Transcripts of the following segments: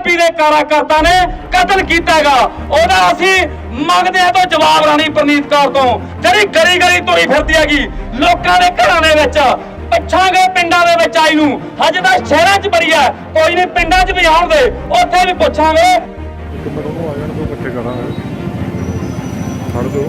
BJP ਦੇ ਕਾਰਜਕਰਤਾ ਨੇ ਕਤਲ ਕੀਤਾ ਹੈਗਾ ਉਹਦਾ ਅਸੀਂ ਮੰਗਦੇ ਹਾਂ ਤੋਂ ਜਵਾਬ ਰਾਣੀ ਪ੍ਰਨੀਤ ਕੌਰ ਤੋਂ। ਜਿਹੜੀ ਗਲੀ ਗਲੀ ਤੁਰੀ ਫਿਰਦੀ ਹੈਗੀ, ਲੋਕਾਂ ਦੇ ਘਰਾਂ ਦੇ ਵਿੱਚ, ਪੁੱਛਾਂਗੇ ਪਿੰਡਾਂ ਦੇ ਵਿੱਚ ਆਈ ਨੂੰ। ਹਜੇ ਤਾਂ ਸ਼ਹਿਰਾਂ 'ਚ ਬੜੀ ਹੈ, ਕੋਈ ਨਹੀਂ ਪਿੰਡਾਂ 'ਚ ਵੀ ਆਉਣ ਦੇ, ਉੱਥੇ ਵੀ ਪੁੱਛਾਂਗੇ। ਇਕੱਠੇ ਕਰਾਂਗੇ ਫੜ ਦਿਓ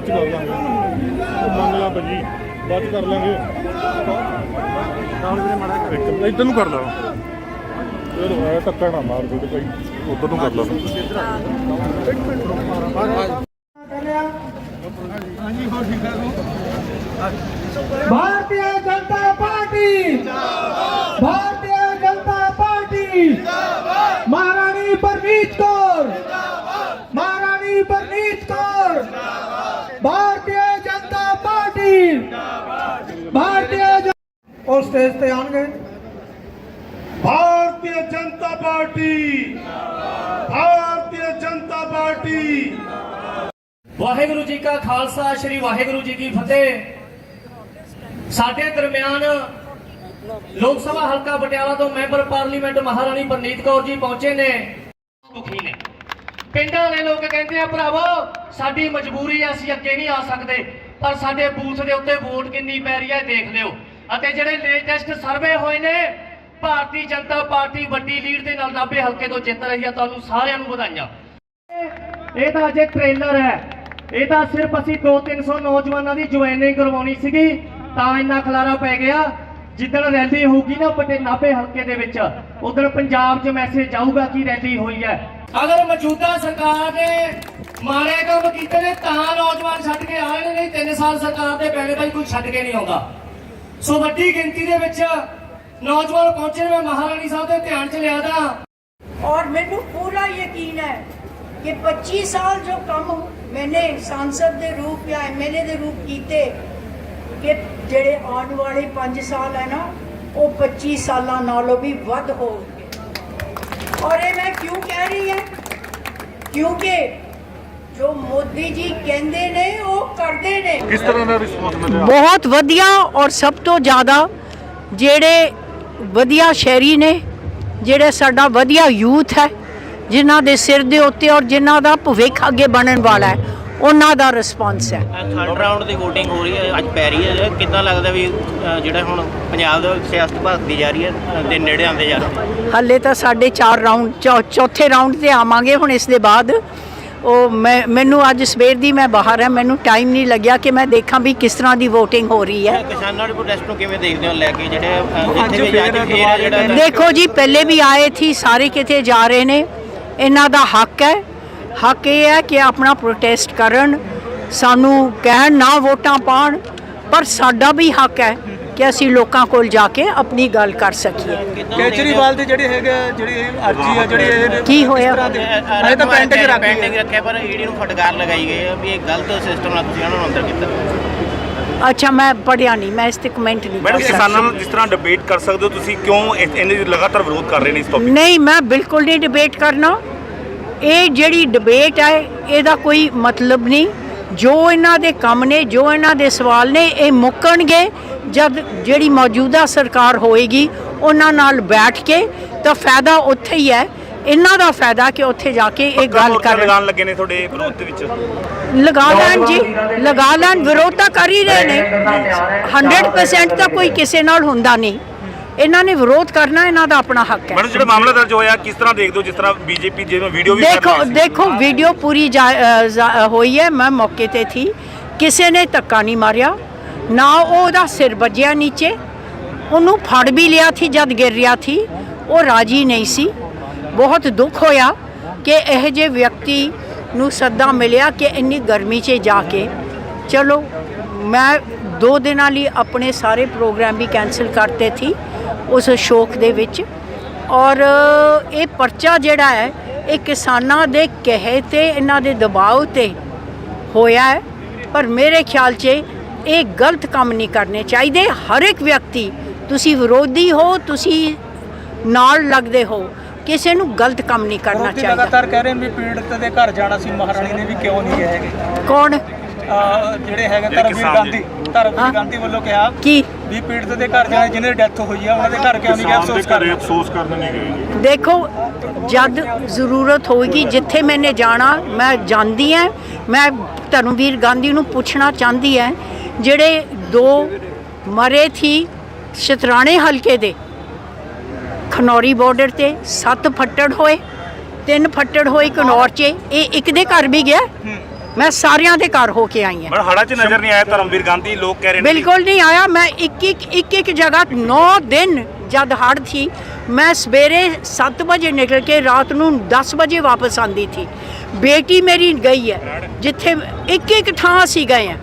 ਬਾਅਦ ਚ ਕਰ ਲਾਂਗੇ। ਮੰਨ ਲਾ ਭਾਜੀ ਬਾਅਦ ਕਰ ਲਾਂਗੇ। ਨਾਲ ਵੀਰੇ ਮਾੜਾ ਇੱਕ ਇੱਧਰ ਨੂੰ ਕਰ ਲਾ। ਇਹ ਰੋਇਆ ਟੱਕਰ ਨਾ ਮਾਰ ਦੇ ਭਾਈ। ਉਧਰ ਨੂੰ ਕਰ ਲਾ। ਇੱਕ ਮਿੰਟ ਮਾਰਾ ਹਾਂਜੀ ਸਟੇਜ ਤੇ ਆਣਗੇ ਭਾਰਤੀ ਜਨਤਾ ਪਾਰਟੀ। ਭਾਰਤੀ ਜਨਤਾ ਪਾਰਟੀ। ਵਾਹਿਗੁਰੂ ਜੀ ਕਾ ਖਾਲਸਾ ਸ੍ਰੀ ਵਾਹਿਗੁਰੂ ਜੀ ਕੀ ਫਤਿਹ। ਸਾਡੇ ਦਰਮਿਆਨ ਲੋਕ ਸਭਾ ਹਲਕਾ ਪਟਿਆਲਾ ਤੋਂ ਮੈਂਬਰ ਪਾਰਲੀਮੈਂਟ ਮਹਾਰਾਣੀ ਪਰਨੀਤ ਕੌਰ ਜੀ ਪਹੁੰਚੇ ਨੇ। ਦੁਖੀ ਨੇ। ਪਿੰਡਾਂ ਵਾਲੇ ਲੋਕ ਕਹਿੰਦੇ ਆ ਭਰਾਵੋ ਸਾਡੀ ਮਜਬੂਰੀ ਆ ਅਸੀਂ ਅੱਗੇ ਨਹੀਂ ਆ ਸਕਦੇ। ਪਰ ਸਾਡੇ ਬੂਥ ਦੇ ਉੱਤੇ ਵੋਟ ਕਿੰਨੀ ਪੈ ਰਹੀ ਹੈ ਦੇਖ ਲਿਓ। ਅਤੇ ਜਿਹੜੇ ਲੇਟੈਸਟ ਸਰਵੇ ਹੋਏ ਨੇ, ਭਾਰਤੀ ਜਨਤਾ ਪਾਰਟੀ ਵੱਡੀ ਲੀਡ ਦੇ ਨਾਲ ਨਾਭੇ ਹਲਕੇ ਤੋਂ ਜਿੱਤ ਰਹੀ ਹੈ ਤੁਹਾਨੂੰ ਸਾਰਿਆਂ ਨੂੰ ਵਧਾਈਆਂ। ਇਹ ਤਾਂ ਅਜੇ ਟ੍ਰੇਲਰ ਹੈ। ਇਹ ਤਾਂ ਸਿਰਫ ਅਸੀਂ 2-300 ਨੌਜਵਾਨਾਂ ਦੀ ਜੁਆਇਨਿੰਗ ਕਰਵਾਉਣੀ ਸੀਗੀ, ਤਾਂ ਇੰਨਾ ਖਲਾਰਾ ਪੈ ਗਿਆ। ਜਿੱਦਣ ਰੈਲੀ ਹੋਊਗੀ ਨਾ ਪਟੇ ਨਾਭੇ ਹਲਕੇ ਦੇ ਵਿੱਚ ਉਦੋਂ ਪੰਜਾਬ 'ਚ ਮੈਸੇਜ ਆਊਗਾ ਕਿ ਰੈਲੀ ਹੋਈ ਹੈ। ਅਗਰ ਮੌਜੂਦਾ ਸਰਕਾਰ ਨੇ ਮਾਰੇ ਕੰਮ ਕੀਤੇ ਨੇ, ਤਾਂ ਨੌਜਵਾਨ ਛੱਡ ਕੇ ਆਏ ਨੇ, ਨਹੀਂ 3 ਸਾਲ ਸਰਕਾਰ ਦੇ ਪੈਣੇ ਭਾਈ ਕੋਈ ਛੱਡ ਕੇ ਨਹੀਂ ਆਉਂਦਾ। ਸੋ ਵੱਡੀ ਗਿਣਤੀ ਦੇ ਵਿੱਚ ਨੌਜਵਾਨ ਪਹੁੰਚੇ ਮੈਂ ਮਹਾਰਾਣੀ ਸਾਹਿਬ ਦੇ ਧਿਆਨ 'ਚ ਲਿਆਦਾ और ਮੈਨੂੰ ਪੂਰਾ ਯਕੀਨ ਹੈ ਕਿ 25 ਸਾਲ ਜੋ ਕੰਮ ਮੈਨੇ ਸੰਸਦ ਦੇ ਰੂਪ ਜਾਂ ਐਮਐਲਏ ਦੇ ਰੂਪ ਕੀਤੇ, ਕਿ ਜਿਹੜੇ ਆਉਣ ਵਾਲੇ 5 ਸਾਲ ਹੈ ਨਾ, ਉਹ 25 ਸਾਲਾਂ ਨਾਲੋਂ ਵੀ ਵੱਧ ਹੋਣਗੇ। ਔਰ ਇਹ ਮੈਂ ਕਿਉਂ ਕਹਿ ਰਹੀ ਹੈ? ਕਿਉਂਕਿ ਜੋ ਮੋਦੀ ਜੀ ਕਹਿੰਦੇ ਨੇ ਉਹ ਕਰਦੇ ਨੇ। ਕਿਸ ਤਰ੍ਹਾਂ ਦਾ ਰਿਸਪੌਂਸ ਮਿਲਿਆ? ਬਹੁਤ ਵਧੀਆ ਔਰ ਸਭ ਤੋਂ ਜ਼ਿਆਦਾ ਜਿਹੜੇ ਵਧੀਆ ਸ਼ਹਿਰੀ ਨੇ ਜਿਹੜੇ ਸਾਡਾ ਵਧੀਆ ਯੂਥ ਹੈ ਜਿਨ੍ਹਾਂ ਦੇ ਸਿਰ ਦੇ ਉੱਤੇ ਔਰ ਜਿਨ੍ਹਾਂ ਦਾ ਭਵਿੱਖ ਅੱਗੇ ਬਣਨ ਵਾਲਾ ਹੈ ਉਹਨਾਂ ਦਾ ਰਿਸਪਾਂਸ ਹੈ। ਥਰਡ ਰਾਊਂਡ ਦੀ VOTING ਹੋ ਰਹੀ ਹੈ ਅੱਜ ਪੈ ਰਹੀ ਹੈ। ਕਿੱਦਾਂ ਲੱਗਦਾ ਵੀ ਅ, ਜਿਹੜਾ ਹੁਣ ਪੰਜਾਬ ਦਾ ਸਿਆਸਤ ਭਗਤੀ ਜਾ ਰਹੀ ਹੈ ਅ, ਦੇ ਨੇੜੇ ਆਉਂਦੇ ਜਾ ਰਹੇ? ਹੱਲੇ ਤਾਂ ਸਾਡੇ 4 ਰਾਊਂਡ ਚੌ- ਚੌਥੇ ਰਾਊਂਡ ਤੇ ਆਵਾਂਗੇ ਹੁਣ ਇਸ ਦੇ ਬਾਅਦ। ਉਹ ਮੈਂ ਮੈਨੂੰ ਅੱਜ ਸਵੇਰ ਦੀ ਮੈਂ ਬਾਹਰ ਹਾਂ ਮੈਨੂੰ ਟਾਈਮ ਨਹੀਂ ਲੱਗਿਆ ਕਿ ਮੈਂ ਦੇਖਾਂ ਵੀ ਕਿਸ ਤਰ੍ਹਾਂ ਦੀ VOTING ਹੋ ਰਹੀ ਹੈ। ਕਿਸਾਨਾਂ ਦੇ ਪ੍ਰੋਟੈਸਟ ਨੂੰ ਕਿਵੇਂ ਦੇਖਦੇ ਹੋ ਲੈ ਕੇ ਜਿਹੜੇ ਅ, ਜਿੱਥੇ ਵੀ ਅੱਜ ਫੇਰ ਹੈ ਜਿਹੜਾ ਦੇਖੋ ਜੀ ਪਹਿਲੇ ਵੀ ਆਏ ਥੀ ਸਾਰੇ ਕਿਤੇ ਜਾ ਰਹੇ ਨੇ। ਇਹਨਾਂ ਦਾ ਹੱਕ ਹੈ। ਹੱਕ ਇਹ ਹੈ ਕਿ ਆਪਣਾ ਪ੍ਰੋਟੈਸਟ ਕਰਨ ਸਾਨੂੰ ਕਹਿਣ ਨਾ ਵੋਟਾਂ ਪਾਣ ਪਰ ਸਾਡਾ ਵੀ ਹੱਕ ਹੈ। ਕਿ ਅਸੀਂ ਲੋਕਾਂ ਕੋਲ ਜਾ ਕੇ ਆਪਣੀ ਗੱਲ ਕਰ ਸਕੀਏ। ਕੇਜਰੀਵਾਲ ਦੀ ਜਿਹੜੀ ਹੈਗਾ ਜਿਹੜੀ ਅਰਜੀ ਆ ਜਿਹੜੀ ਕੀ ਹੋਇਆ? ਹਲੇ ਤਾਂ ਪੈਂਡਿੰਗ ਰੱਖ ਪੈਂਡਿੰਗ ਰੱਖਿਆ ਪਰ ਈਡੀ ਨੂੰ ਫਟਕਾਰ ਲਗਾਈ ਗਈ ਹੈ ਵੀ ਇਹ ਗਲਤ ਸਿਸਟਮ ਨਾਲ ਤੁਸੀਂ ਉਹਨਾਂ ਨੂੰ ਅੰਦਰ ਕੀਤਾ। ਅੱਛਾ ਮੈਂ ਪੜਿਆ ਨਹੀਂ ਮੈਂ ਇਸ ਤੇ ਕਮੈਂਟ ਨਹੀਂ ਮੈਡਮ ਕਰ ਕਿਸਾਨਾਂ ਨੂੰ ਜਿਸ ਤਰ੍ਹਾਂ ਡਿਬੇਟ ਕਰ ਸਕਦੇ ਹੋ ਤੁਸੀਂ ਕਿਉਂ ਇਹ- ਇਹਨੇ ਲਗਾਤਾਰ ਵਿਰੋਧ ਕਰ ਰਹੇ ਨੇ ਇਸ ਟੌਪਿਕ ਨਹੀਂ ਮੈਂ ਬਿਲਕੁਲ ਨਹੀਂ ਡਿਬੇਟ ਕਰਨਾ। ਇਹ ਜਿਹੜੀ ਡਿਬੇਟ ਹੈ ਇਹਦਾ ਕੋਈ ਮਤਲਬ ਨਹੀਂ। ਜੋ ਇਹਨਾਂ ਦੇ ਕੰਮ ਨੇ ਜੋ ਇਹਨਾਂ ਦੇ ਸਵਾਲ ਨੇ ਇਹ ਮੁੱਕਣਗੇ। ਜਦ ਜਿਹੜੀ ਮੌਜੂਦਾ ਸਰਕਾਰ ਹੋਏਗੀ ਉਹਨਾਂ ਨਾਲ ਬੈਠ ਕੇ ਤਾਂ ਫਾਇਦਾ ਉੱਥੇ ਹੀ ਹੈ। ਇਹਨਾਂ ਦਾ ਫਾਇਦਾ ਕਿ ਉੱਥੇ ਜਾ ਕੇ ਇਹ ਗੱਲ ਕਰਨ। ਲਗਾਉਣ ਲੱਗੇ ਨੇ ਤੁਹਾਡੇ ਵਿਰੋਧ ਦੇ ਵਿੱਚ? ਲਗਾ ਲੈਣ ਜੀ ਲਗਾ ਲੈਣ ਵਿਰੋਧ ਤਾਂ ਕਰ ਹੀ ਰਹੇ ਨੇ। 100% ਤਾਂ ਕੋਈ ਕਿਸੇ ਨਾਲ ਹੁੰਦਾ ਨਹੀਂ। ਇਹਨਾਂ ਨੇ ਵਿਰੋਧ ਕਰਨਾ ਇਹਨਾਂ ਦਾ ਆਪਣਾ ਹੱਕ ਹੈ। ਮੈਡਮ ਜਿਹੜਾ ਮਾਮਲਾ ਦਰਜ ਹੋਇਆ ਕਿਸ ਤਰ੍ਹਾਂ ਦੇਖਦੇ ਹੋ? ਜਿਸ ਤਰ੍ਹਾਂ ਬੀਜੇਪੀ ਜਿਵੇਂ ਵੀਡੀਓ ਵੀ ਕਰ ਦੇਖੋ। ਦੇਖੋ ਵੀਡੀਓ ਪੂਰੀ ਹੋਈ ਹੈ। ਮੈਂ ਮੌਕੇ ਤੇ ਥੀ। ਕਿਸੇ ਨੇ ਧੱਕਾ ਨਹੀਂ ਮਾਰਿਆ। ਨਾ ਉਹ ਉਹਦਾ ਸਿਰ ਵੱਜਿਆ ਨੀਚੇ, ਉਹਨੂੰ ਫੜ ਵੀ ਲਿਆ ਸੀ ਜਦ ਗਿਰ ਰਿਹਾ ਸੀ, ਉਹ ਰਾਜੀ ਨਹੀਂ ਸੀ। ਬਹੁਤ ਦੁੱਖ ਹੋਇਆ ਕਿ ਇਹ ਜੇ ਵਿਅਕਤੀ ਨੂੰ ਸੱਦਾ ਮਿਲਿਆ ਕਿ ਇੰਨੀ ਗਰਮੀ 'ਚ ਜਾ ਕੇ, ਚਲੋ ਮੈਂ ਦੋ ਦਿਨਾਂ ਲਈ ਆਪਣੇ ਸਾਰੇ ਪ੍ਰੋਗਰਾਮ ਵੀ ਕੈਨਸਲ ਕਰਤੇ ਸੀ ਉਸ ਸ਼ੋਕ ਦੇ ਵਿੱਚ। ਔਰ ਇਹ ਪਰਚਾ ਜਿਹੜਾ ਹੈ, ਇਹ ਕਿਸਾਨਾਂ ਦੇ ਕਹੇ ਤੇ, ਇਹਨਾਂ ਦੇ ਦਬਾਅ ਤੇ ਹੋਇਆ ਹੈ। ਪਰ ਮੇਰੇ ਖਿਆਲ 'ਚ ਇਹ ਗਲਤ ਕੰਮ ਨਹੀਂ ਕਰਨੇ ਚਾਹੀਦੇ। ਹਰ ਇੱਕ ਵਿਅਕਤੀ ਤੁਸੀਂ ਵਿਰੋਧੀ ਹੋ ਤੁਸੀਂ ਨਾਲ ਲੱਗਦੇ ਹੋ ਕਿਸੇ ਨੂੰ ਗਲਤ ਕੰਮ ਨਹੀਂ ਕਰਨਾ ਚਾਹੀਦਾ। ਲਗਾਤਾਰ ਕਹਿ ਰਹੇ ਵੀ ਪੀੜਤ ਦੇ ਘਰ ਜਾਣਾ ਸੀ ਮਹਾਰਾਣੀ ਨੇ ਵੀ ਕਿਉਂ ਨਹੀਂ ਗਏ ਹੈਗੇ? ਕੌਣ? ਜਿਹੜੇ ਹੈਗੇ ਧਰਮਵੀਰ ਗਾਂਧੀ। ਧਰਮਵੀਰ ਗਾਂਧੀ ਵੱਲੋਂ ਕਿਹਾ ਕੀ? ਵੀ ਪੀੜਤ ਦੇ ਘਰ ਜਾਣਾ ਜਿਹਨਾਂ ਡੈਥ ਹੋਈ ਆ ਉਹਨਾਂ ਦੇ ਘਰ ਕਿਉਂ ਨਹੀਂ ਗਏ? ਅਫਸੋਸ ਕਰ ਰਹੇ ਅਫਸੋਸ ਕਰਨ ਨਹੀਂ ਗਏ ਦੇਖੋ ਜਦ ਜ਼ਰੂਰਤ ਹੋਏਗੀ ਜਿੱਥੇ ਮੈਨੇ ਜਾਣਾ ਮੈਂ ਜਾਂਦੀ ਹਾਂ ਮੈਂ ਧਰਮਵੀਰ ਗਾਂਧੀ ਨੂੰ ਪੁੱਛਣਾ ਚਾਹੁੰਦੀ ਹਾਂ ਜਿਹੜੇ ਦੋ ਮਰੇ ਥੀ ਸ਼ਤਰਾਣੇ ਹਲਕੇ ਦੇ। ਖਨੌਰੀ ਬਾਰਡਰ ਤੇ ਸੱਤ ਫੱਟੜ ਹੋਏ ਤਿੰਨ ਫੱਟੜ ਹੋਏ ਕਨੌਰ 'ਚ ਇਹ ਇੱਕ ਦੇ ਘਰ ਵੀ ਗਿਆ। ਮੈਂ ਸਾਰਿਆਂ ਦੇ ਘਰ ਹੋ ਕੇ ਆਈ ਹਾਂ। ਮੈਡਮ ਹੜਾ 'ਚ ਨਜ਼ਰ ਨਹੀਂ ਆਇਆ ਧਰਮਵੀਰ ਗਾਂਧੀ ਲੋਕ ਕਹਿ ਰਹੇ ਨੇ ਬਿਲਕੁਲ ਨਹੀਂ ਆਇਆ। ਮੈਂ ਇੱਕ ਇੱਕ ਇੱਕ ਇੱਕ ਜਗ੍ਹਾ 9 ਦਿਨ ਜਦ ਹੜ੍ਹ ਥੀ ਮੈਂ ਸਵੇਰੇ 7 ਵਜੇ ਨਿਕਲ ਕੇ ਰਾਤ ਨੂੰ 10 ਵਜੇ ਵਾਪਸ ਆਂਦੀ ਥੀ। ਬੇਟੀ ਮੇਰੀ ਗਈ ਹੈ ਜਿੱਥੇ ਇੱਕ ਇੱਕ ਥਾਂ ਅਸੀਂ ਗਏ ਹਾਂ।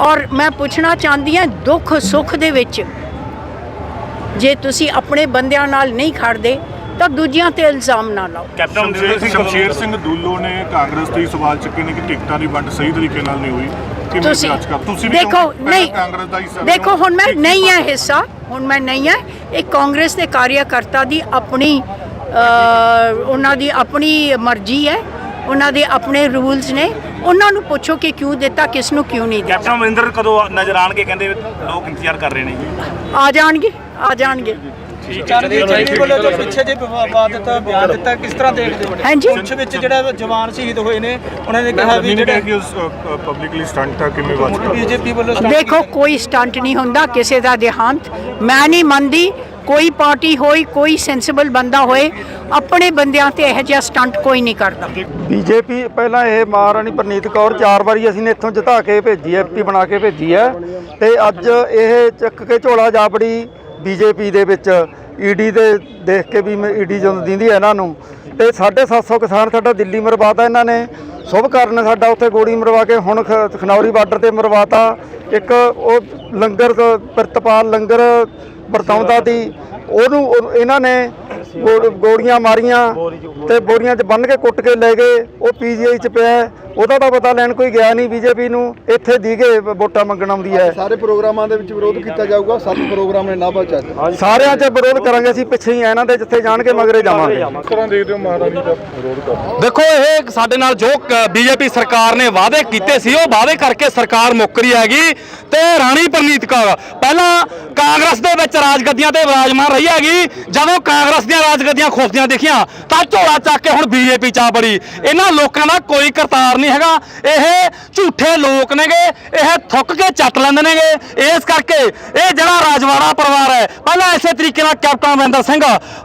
ਔਰ ਮੈਂ ਪੁੱਛਣਾ ਚਾਹੁੰਦੀ ਹਾਂ ਦੁੱਖ ਸੁੱਖ ਦੇ ਵਿੱਚ ਜੇ ਤੁਸੀਂ ਆਪਣੇ ਬੰਦਿਆਂ ਨਾਲ ਨਹੀਂ ਖੜਦੇ ਤਾਂ ਦੂਜਿਆਂ ਤੇ ਇਲਜ਼ਾਮ ਨਾ ਲਾਓ। ਕੈਪਟਨ ਸ਼ਮਸ਼ੇਰ ਸਿੰਘ ਦੂਲੋ ਨੇ ਕਾਂਗਰਸ ਤੇ ਹੀ ਸਵਾਲ ਚੱਕੇ ਨੇ ਕਿ ਟਿਕਟਾਂ ਦੀ ਵੰਡ ਸਹੀ ਤਰੀਕੇ ਨਾਲ ਨਹੀਂ ਹੋਈ। ਕਿਵੇਂ ਤੁਸੀਂ ਜਾਂਚ ਕਰ? ਤੁਸੀਂ ਵੀ ਦੇਖੋ ਨਹੀਂ ਕਾਂਗਰਸ ਦਾ ਹਿੱਸਾ ਦੇਖੋ। ਹੁਣ ਮੈਂ ਨਹੀਂ ਹੈ ਹਿੱਸਾ ਹੁਣ ਮੈਂ ਨਹੀਂ ਹੈ। ਇਹ ਕਾਂਗਰਸ ਦੇ ਕਾਰਿਆਕਰਤਾ ਦੀ ਆਪਣੀ ਉਹਨਾਂ ਦੀ ਆਪਣੀ ਮਰਜ਼ੀ ਹੈ। ਉਹਨਾਂ ਦੇ ਆਪਣੇ ਰੂਲਸ ਨੇ। ਉਹਨਾਂ ਨੂੰ ਪੁੱਛੋ ਕਿ ਕਿਉਂ ਦਿੱਤਾ ਕਿਸ ਨੂੰ ਕਿਉਂ ਨਹੀਂ ਦਿੱਤਾ ਕੈਪਟਨ ਅਮਰਿੰਦਰ ਕਦੋਂ ਨਜ਼ਰ ਆਣਗੇ ਕਹਿੰਦੇ ਲੋਕ ਇੰਤਜ਼ਾਰ ਕਰ ਰਹੇ ਨੇ ਆ ਜਾਣਗੇ ਆ ਜਾਣਗੇ ਚਰਨਜੀਤ ਸਿੰਘ ਵੱਲੋਂ ਜੋ ਪਿੱਛੇ ਜੇ ਵਿਵਾਦਿਤ ਬਿਆਨ ਦਿੱਤਾ ਕਿਸ ਤਰ੍ਹਾਂ ਦੇਖਦੇ ਹੋ ਹਾਂਜੀ। ਕੁਛ ਵਿੱਚ ਜਿਹੜਾ ਜਵਾਨ ਸ਼ਹੀਦ ਹੋਏ ਨੇ ਉਹਨਾਂ ਨੇ ਕਿਹਾ ਵੀ ਨਹੀਂ ਜਿਹੜੇ ਕਿ ਪਬਲਿਕਲੀ ਸਟੰਟ ਆ ਬੀਜੇਪੀ ਵੱਲੋਂ start ਦੇਖੋ ਕੋਈ ਸਟੰਟ ਨਹੀਂ ਹੁੰਦਾ ਕਿਸੇ ਦਾ ਦੇਹਾਂਤ ਮੈਂ ਨਹੀਂ ਮੰਨਦੀ ਕੋਈ ਪਾਰਟੀ ਹੋਈ, ਕੋਈ ਸੈਂਸਿਬਲ ਬੰਦਾ ਹੋਏ, ਆਪਣੇ ਬੰਦਿਆਂ ਤੇ ਇਹੋ ਜਿਹਾ ਸਟੰਟ ਕੋਈ ਨਹੀਂ ਕਰਦਾ। ਬੀਜੇਪੀ ਪਹਿਲਾਂ ਇਹ ਮਹਾਰਾਣੀ ਪ੍ਰਨੀਤ ਕੌਰ ਚਾਰ ਵਾਰੀ ਅਸੀਂ ਨੇ ਇੱਥੋਂ ਜਿਤਾ ਕੇ ਭੇਜੀ ਹੈ ਐਮਪੀ ਬਣਾ ਕੇ ਭੇਜੀ ਹੈ। ਤੇ ਅੱਜ ਇਹ ਚੱਕ ਕੇ ਝੋਲਾ ਜਾਪੜੀ ਬੀਜੇਪੀ ਦੇ ਵਿੱਚ ਈਡੀ ਦੇ ਦੇਖ ਕੇ ਵੀ ਈਡੀ ਜਦੋਂ ਦਿੰਦੀ ਹੈ ਇਹਨਾਂ ਨੂੰ। ਤੇ 750 ਕਿਸਾਨ ਸਾਡਾ ਦਿੱਲੀ ਮਰਵਾਤਾ ਇਹਨਾਂ ਨੇ। ਸ਼ੁਭ ਕਾਰਨ ਸਾਡਾ ਉੱਥੇ ਗੋਲੀ ਮਰਵਾ ਕੇ ਹੁਣ ਖਨੌਰੀ ਬਾਰਡਰ ਤੇ ਮਰਵਾਤਾ। ਇੱਕ ਉਹ ਲੰਗਰ ਕ- ਲੰਗਰ ਵਰਤਾਉਂਦਾ ਦੀ ਉਹਨੂੰ ਉਹ- ਇਹਨਾਂ ਨੇ ਗੋ- ਗੋਲੀਆਂ ਮਾਰੀਆਂ ਤੇ ਬੋਰੀਆਂ 'ਚ ਬੰਨ ਕੇ ਕੁੱਟ ਕੇ ਲੈ ਗਏ। ਉਹ ਪੀਜੀਆਈ 'ਚ ਪਿਆ ਹੈ। ਉਹਦਾ ਤਾਂ ਪਤਾ ਲੈਣ ਕੋਈ ਗਿਆ ਨਹੀਂ ਬੀਜੇਪੀ ਨੂੰ। ਇੱਥੇ ਦੀ ਕੇ ਵੋਟਾਂ ਮੰਗਣ ਆਉਂਦੀ ਹੈ। ਸਾਰੇ ਪ੍ਰੋਗਰਾਮਾਂ ਦੇ ਵਿੱਚ ਵਿਰੋਧ ਕੀਤਾ ਜਾਊਗਾ। ਸੱਤ ਪ੍ਰੋਗਰਾਮ ਨੇ ਨਾਭਾ ਚ ਅੱਜ ਸਾਰਿਆਂ 'ਚ ਵਿਰੋਧ ਕਰਾਂਗੇ ਅਸੀਂ ਪਿੱਛੇ ਹੀ ਆ ਇਹਨਾਂ ਦੇ ਜਿੱਥੇ ਜਾਣਗੇ ਮਗਰੇ ਜਾਵਾਂਗੇ। ਦੇਖੋ ਇਹ ਸਾਡੇ ਨਾਲ ਜੋ ਬੀਜੇਪੀ ਸਰਕਾਰ ਨੇ ਵਾਅਦੇ ਕੀਤੇ ਸੀ ਉਹ ਵਾਅਦੇ ਕਰਕੇ ਸਰਕਾਰ ਮੁੱਕ ਰਹੀ ਹੈਗੀ। ਤੇ ਰਾਣੀ ਪ੍ਰਨੀਤ ਕੌਰ ਪਹਿਲਾਂ ਕਾਂਗਰਸ ਦੇ ਵਿੱਚ ਰਾਜਗੱਦੀਆਂ ਤੇ ਵਿਰਾਜਮਾਨ ਰਹੀ ਹੈਗੀ, ਜਦੋਂ ਕਾਂਗਰਸ ਦੀਆਂ ਰਾਜਗੱਦੀਆਂ ਖੋਫਦੀਆਂ ਦੇਖੀਆਂ, ਤਾਂ ਝੋਲਾ ਚੱਕ ਕੇ ਹੁਣ ਬੀਜੇਪੀ ਚਾ ਆ ਬੜੀ। ਇਹਨਾਂ ਲੋਕਾਂ ਦਾ ਕੋਈ ਕਰਤਾਰ ਨਹੀਂ ਹੈਗਾ। ਇਹ ਝੂਠੇ ਲੋਕ ਨੇਗੇ, ਇਹ ਥੁੱਕ ਕੇ ਚੱਟ ਲੈਂਦੇ ਨੇਗੇ। ਇਸ ਕਰਕੇ ਇਹ ਜਿਹੜਾ ਰਾਜਵਾੜਾ ਪਰਿਵਾਰ ਹੈ, ਪਹਿਲਾਂ ਇਸੇ ਤਰੀਕੇ ਨਾਲ ਕੈਪਟਨ ਅਮਰਿੰਦਰ ਸਿੰਘ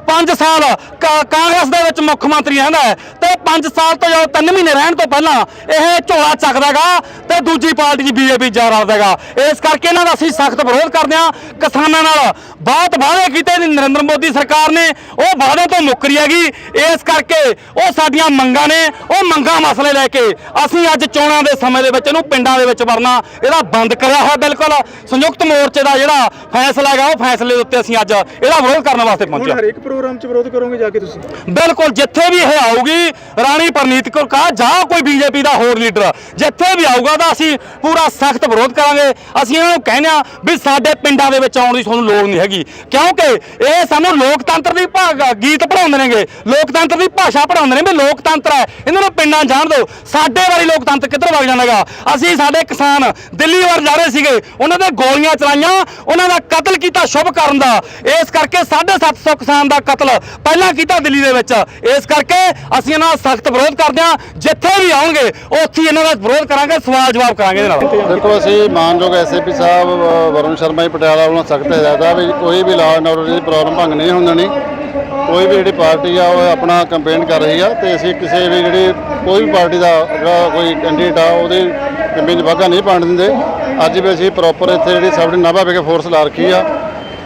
5 ਸਾਲ ਕਾਂਗਰਸ ਦੇ ਵਿੱਚ ਮੁੱਖ ਮੰਤਰੀ ਰਹਿੰਦਾ ਹੈ ਤੇ 5 ਸਾਲ ਤੋਂ ਜਦੋਂ 3 ਮਹੀਨੇ ਰਹਿਣ ਤੋਂ ਪਹਿਲਾਂ ਇਹ ਝੋਲਾ ਚੱਕਦਾਗਾ ਤੇ ਦੂਜੀ ਪਾਰਟੀ ਦੀ ਬੀਜੇਪੀ ਜਾ ਰਲਦਾਗਾ ਇਸ ਕਰਕੇ ਇਹਨਾਂ ਦਾ ਅਸੀਂ ਸਖਤ ਵਿਰੋਧ ਕਰਦੇ ਹਾਂ। ਕਿਸਾਨਾਂ ਨਾਲ ਬਹੁਤ ਵਾਅਦੇ ਕੀਤੇ ਨੇ ਨਰਿੰਦਰ ਮੋਦੀ ਸਰਕਾਰ ਨੇ ਉਹ ਵਾਅਦੇ ਤੋਂ ਮੁੱਕ ਰਹੀ ਹੈਗੀ। ਇਸ ਕਰਕੇ ਉਹ ਸਾਡੀਆਂ ਮੰਗਾਂ ਨੇ ਉਹ ਮੰਗਾਂ ਮਸਲੇ ਲੈ ਕੇ ਅਸੀਂ ਅੱਜ ਚੋਣਾਂ ਦੇ ਸਮੇਂ ਦੇ ਵਿੱਚ ਇਹਨੂੰ ਪਿੰਡਾਂ ਦੇ ਵਿੱਚ ਵਰਨਾ ਇਹਦਾ ਬੰਦ ਕਰਿਆ ਹੋਇਆ ਬਿਲਕੁਲ। ਸੰਯੁਕਤ ਮੋਰਚੇ ਦਾ ਜਿਹੜਾ ਫੈਸਲਾ ਹੈਗਾ ਉਹ ਫੈਸਲੇ ਦੇ ਉੱਤੇ ਅਸੀਂ ਅੱਜ ਇਹਦਾ ਵਿਰੋਧ ਕਰਨ ਵਾਸਤੇ ਪਹੁੰਚੇ ਹਾਂ। ਹਰੇਕ ਪ੍ਰੋਗਰਾਮ ਚ ਵਿਰੋਧ ਕਰੋਗੇ ਜਾ ਕੇ ਤੁਸੀਂ? ਬਿਲਕੁਲ ਜਿੱਥੇ ਵੀ ਇਹ ਆਊਗੀ ਰਾਣੀ ਪ੍ਰਨੀਤ ਕੌਰ ਕਾ ਜਾਂ ਕੋਈ ਬੀਜੇਪੀ ਦਾ ਹੋਰ ਲੀਡਰ ਜਿੱਥੇ ਵੀ ਆਊਗਾ ਤਾਂ ਅਸੀਂ ਪੂਰਾ ਸਖਤ ਵਿਰੋਧ ਕਰਾਂਗੇ। ਅਸੀਂ ਇਹਨਾਂ ਨੂੰ ਕਹਿੰਦੇ ਆ ਵੀ ਸਾਡੇ ਪਿੰਡਾਂ ਦੇ ਵਿੱਚ ਆਉਣ ਦੀ ਤੁਹਾਨੂੰ ਲੋੜ ਨਹੀਂ ਹੈਗੀ ਕਿਉਂਕਿ ਇਹ ਸਾਨੂੰ ਲੋਕਤੰਤਰ ਦੀ ਭਾਗ ਗੀਤ ਪੜਾਉਂਦੇ ਨੇਗੇ। ਲੋਕਤੰਤਰ ਦੀ ਭਾਸ਼ਾ ਪੜਾਉਂਦੇ ਨੇ ਵੀ ਲੋਕਤੰਤਰ ਹੈ। ਇਹਨਾਂ ਨੂੰ ਪਿੰਡਾਂ ਜਾਣ ਦਿਓ। ਸਾਡੇ ਵਾਲੀ ਲੋਕਤੰਤਰ ਕਿੱਧਰ ਵਗ ਜਾਣਾਗਾ ਅਸੀਂ ਸਾਡੇ ਕਿਸਾਨ ਦਿੱਲੀ ਵੱਲ ਜਾ ਰਹੇ ਸੀਗੇ। ਉਹਨਾਂ ਦੇ ਗੋਲੀਆਂ ਚਲਾਈਆਂ। ਉਹਨਾਂ ਦਾ ਕਤਲ ਕੀਤਾ ਸ਼ੁਭ ਕਰਨ ਦਾ। ਇਸ ਕਰਕੇ 750 ਕਿਸਾਨ ਦਾ ਕਤਲ ਪਹਿਲਾਂ ਕੀਤਾ ਦਿੱਲੀ ਦੇ ਵਿੱਚ। ਇਸ ਕਰਕੇ ਅਸੀਂ ਇਹਨਾਂ ਦਾ ਸਖਤ ਵਿਰੋਧ ਕਰਦੇ ਹਾਂ। ਜਿੱਥੇ ਵੀ ਆਉਣਗੇ, ਉੱਥੇ ਹੀ ਇਹਨਾਂ ਦਾ ਵਿਰੋਧ ਕਰਾਂਗੇ, ਸਵਾਲ ਜਵਾਬ ਕਰਾਂਗੇ ਇਹਨਾਂ ਨਾਲ। ਦੇਖੋ, ਅਸੀਂ ਮਾਨਯੋਗ ਐਸਏਪੀ ਸਾਹਿਬ ਵਰੁਣ ਸ਼ਰਮਾ ਜੀ ਪਟਿਆਲਾ ਵੱਲੋਂ ਸਖਤ ਹਦਾਇਤਾਂ ਵੀ ਕੋਈ ਵੀ ਲਾਅ ਐਂਡ ਆਰਡਰ ਦੀ ਪ੍ਰੋਬਲਮ ਭੰਗ ਨਹੀਂ ਹੁੰਦੇ ਨਹੀਂ ਕੋਈ ਵੀ ਜਿਹੜੀ ਪਾਰਟੀ ਆ, ਉਹ ਆਪਣਾ ਕੰਪੇਨ ਕਰ ਰਹੀ ਆ ਤੇ ਅਸੀਂ ਕਿਸੇ ਵੀ ਜਿਹੜੀ ਕੋਈ ਵੀ ਪਾਰਟੀ ਦਾ ਜਿਹੜਾ ਕੋਈ ਕੈਂਡੀਡੇਟ ਆ, ਉਹਦੇ ਕੰਪੇਨ 'ਚ ਵਾਧਾ ਨਹੀਂ ਪਾਉਣ ਦਿੰਦੇ। ਅੱਜ ਵੀ ਅਸੀਂ ਪ੍ਰੋਪਰ ਇੱਥੇ ਜਿਹੜੀ ਸਾਡੀ ਨਾਭਾ ਵਿਖੇ ਫੋਰਸ ਲਾ ਰੱਖੀ ਆ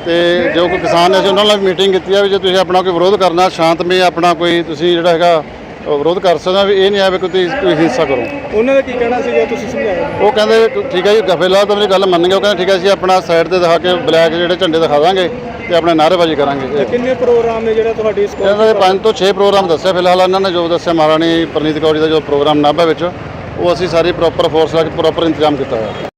ਤੇ ਜੋ ਕੋਈ ਕਿਸਾਨ ਨੇ ਅਸੀਂ ਉਹਨਾਂ ਨਾਲ ਵੀ ਮੀਟਿੰਗ ਕੀਤੀ ਆ ਵੀ ਜੇ ਤੁਸੀਂ ਆਪਣਾ ਕੋਈ ਵਿਰੋਧ ਕਰਨਾ, ਸ਼ਾਂਤਮਈ ਆਪਣਾ ਕੋਈ ਤੁਸੀਂ ਜਿਹੜਾ ਹੈਗਾ ਵਿਰੋਧ ਕਰ ਸਕਦੇ ਵੀ ਇਹ ਨਹੀਂ ਆ ਵੀ ਕੋਈ ਤੁਸੀਂ ਕੋਈ ਹਿੰਸਾ ਕਰੋ। ਉਹਨਾਂ ਦਾ ਕੀ ਕਹਿਣਾ ਸੀ ਜੋ ਤੁਸੀਂ ਸਮਝਾਇਆ ਉਹ ਕਹਿੰਦੇ ਕਿ ਠੀਕ ਹੈ ਜੀ ਗਫੇਲਾ ਤਾਂ ਮੇਰੀ ਗੱਲ ਮੰਨ ਗਏ ਉਹ ਕਹਿੰਦੇ ਠੀਕ ਹੈ ਅਸੀਂ ਆਪਣਾ ਸਾਈਡ ਤੇ ਦਿਖਾ ਕੇ ਬਲੈਕ ਜਿਹੜੇ ਝੰਡੇ ਦਿਖਾ ਦਾਂਗੇ ਤੇ ਆਪਣੇ ਨਾਅਰੇਬਾਜ਼ੀ ਕਰਾਂਗੇ। ਕਿੰਨੇ ਪ੍ਰੋਗਰਾਮ ਨੇ ਜਿਹੜਾ ਤੁਹਾਡੀ ਇਸ ਇਹਨਾਂ ਦੇ 5 ਤੋਂ 6 ਪ੍ਰੋਗਰਾਮ ਦੱਸਿਆ ਫਿਲਹਾਲ ਇਹਨਾਂ ਨੇ ਜੋ ਦੱਸਿਆ ਮਹਾਰਾਣੀ ਪ੍ਰਨੀਤ ਕੌਰ ਜੀ ਦਾ ਜੋ ਪ੍ਰੋਗਰਾਮ ਨਾਭਾ ਵਿੱਚ ਉਹ ਅਸੀਂ ਸਾਰੀ ਪ੍ਰੋਪਰ ਫੋਰਸ ਲਾ ਕੇ ਪ੍ਰੋਪਰ ਇੰਤਜ਼ਾਮ ਕੀਤਾ ਹੋਇਆ।